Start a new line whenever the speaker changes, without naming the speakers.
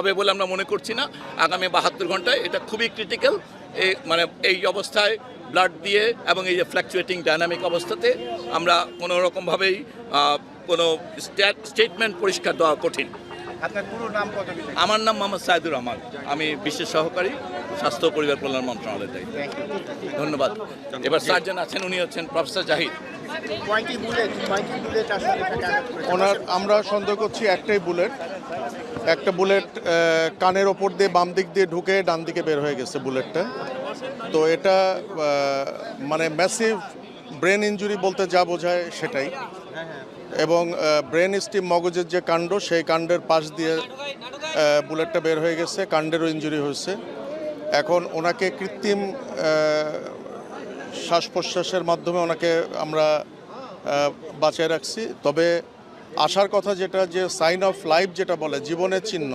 হবে বলে আমরা মনে করছি না। আগামী বাহাত্তর ঘন্টায় এটা খুবই ক্রিটিক্যাল এই মানে এই অবস্থায় ব্লাড দিয়ে এবং এই যে ফ্ল্যাকচুয়েটিং ডায়নামিক অবস্থাতে আমরা কোনো রকমভাবেই কোনো স্টেটমেন্ট পরিষ্কার দেওয়া কঠিন। আমার নাম মোহাম্মদ সাইদুর রহমান। আমি বিশেষ সহকারী স্বাস্থ্য পরিবার কল্যাণ মন্ত্রণালয়ের দায়িত্ব। ধন্যবাদ। এবার সার্জন আছেন উনি হচ্ছেন প্রফেসর জাহিদ।
ওনার, আমরা সন্দেহ করছি একটাই বুলেট। একটা বুলেট কানের ওপর দিয়ে বাম দিক দিয়ে ঢুকে ডান দিকে বের হয়ে গেছে বুলেটটা। তো এটা মানে ম্যাসিভ ব্রেন ইনজুরি বলতে যা বোঝায় সেটাই। এবং ব্রেন স্টিম মগজের যে কাণ্ড, সেই কাণ্ডের পাশ দিয়ে বুলেটটা বের হয়ে গেছে, কাণ্ডেরও ইনজুরি হয়েছে। এখন ওনাকে কৃত্রিম শ্বাস প্রশ্বাসের মাধ্যমে ওনাকে আমরা বাঁচিয়ে রাখছি। তবে আসার কথা যেটা, যে সাইন অফ লাইফ যেটা বলে, জীবনের চিহ্ন